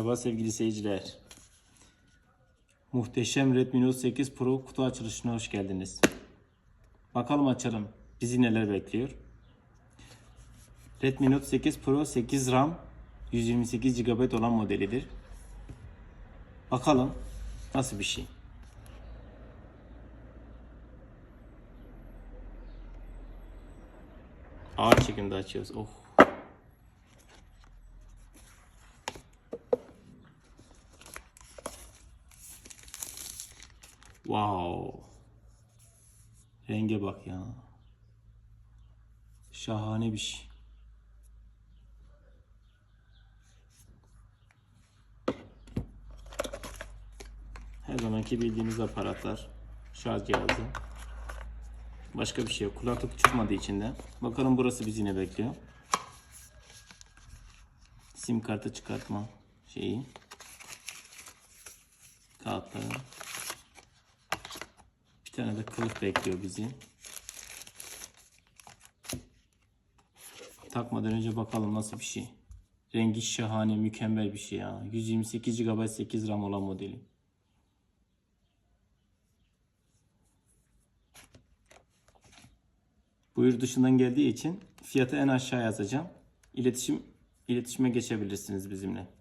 Merhaba sevgili seyirciler. Muhteşem Redmi Note 8 Pro kutu açılışına hoş geldiniz. Bakalım açalım bizi neler bekliyor. Redmi Note 8 Pro 8 RAM 128 GB olan modelidir. Bakalım nasıl bir şey. Ağır çekimde açıyoruz. Oh. Wow. Renge bak ya. Şahane bir şey. Her zamanki bildiğiniz aparatlar. Şarj cihazı. Başka bir şey yok. Kulaklık çıkmadı içinden. Bakalım burası bizi ne bekliyor. Sim kartı çıkartma şeyi. Kağıtları. Bir tane de kılıf bekliyor bizi. Takmadan önce bakalım nasıl bir şey. Rengi şahane, mükemmel bir şey ya. 128 GB 8 RAM olan modeli. Bu yurt dışından geldiği için fiyatı en aşağı yazacağım. İletişim iletişime geçebilirsiniz bizimle.